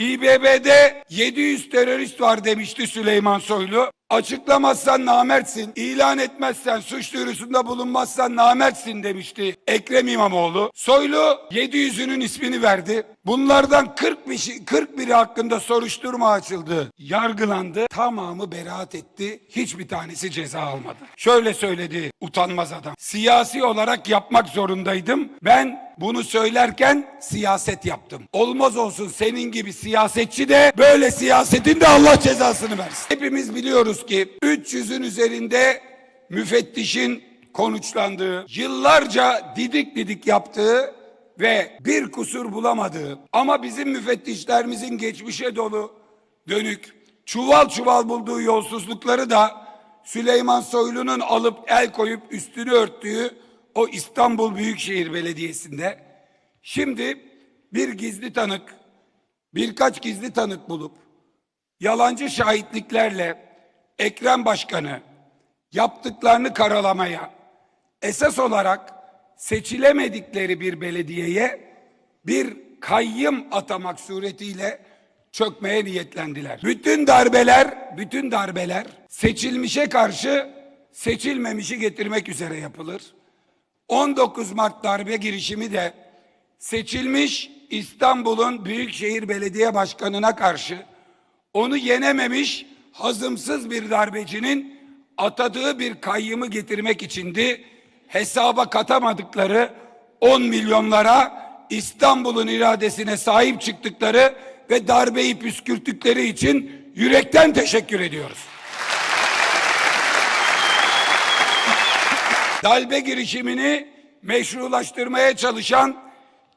İBB'de 700 terörist var demişti Süleyman Soylu. Açıklamazsan namertsin, ilan etmezsen, suç duyurusunda bulunmazsan namertsin demişti Ekrem İmamoğlu. Soylu 700'ünün ismini verdi. Bunlardan 40 bir şey- 41'i hakkında soruşturma açıldı. Yargılandı. Tamamı beraat etti. Hiçbir tanesi ceza almadı. Şöyle söyledi utanmaz adam. Siyasi olarak yapmak zorundaydım. Ben bunu söylerken siyaset yaptım. Olmaz olsun senin gibi siyasetçi de böyle siyasetin de Allah cezasını versin. Hepimiz biliyoruz ki 300'ün üzerinde müfettişin konuşlandığı, yıllarca didik didik yaptığı ve bir kusur bulamadığı ama bizim müfettişlerimizin geçmişe dolu dönük çuval çuval bulduğu yolsuzlukları da Süleyman Soylu'nun alıp el koyup üstünü örttüğü o İstanbul Büyükşehir Belediyesi'nde. Şimdi bir gizli tanık birkaç gizli tanık bulup yalancı şahitliklerle Ekrem Başkanı yaptıklarını karalamaya esas olarak seçilemedikleri bir belediyeye bir kayyım atamak suretiyle çökmeye niyetlendiler. Bütün darbeler, bütün darbeler seçilmişe karşı seçilmemişi getirmek üzere yapılır. 19 Mart darbe girişimi de seçilmiş İstanbul'un Büyükşehir Belediye Başkanı'na karşı onu yenememiş hazımsız bir darbecinin atadığı bir kayyımı getirmek içindi. Hesaba katamadıkları 10 milyonlara İstanbul'un iradesine sahip çıktıkları ve darbeyi püskürttükleri için yürekten teşekkür ediyoruz. darbe girişimini meşrulaştırmaya çalışan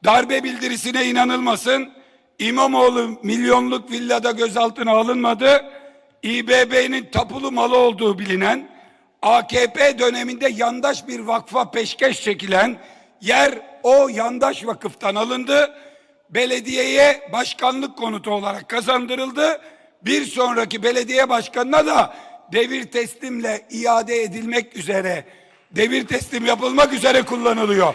darbe bildirisine inanılmasın. İmamoğlu milyonluk villada gözaltına alınmadı. İBB'nin tapulu malı olduğu bilinen AKP döneminde yandaş bir vakfa peşkeş çekilen yer o yandaş vakıftan alındı. Belediyeye başkanlık konutu olarak kazandırıldı. Bir sonraki belediye başkanına da devir teslimle iade edilmek üzere devir teslim yapılmak üzere kullanılıyor.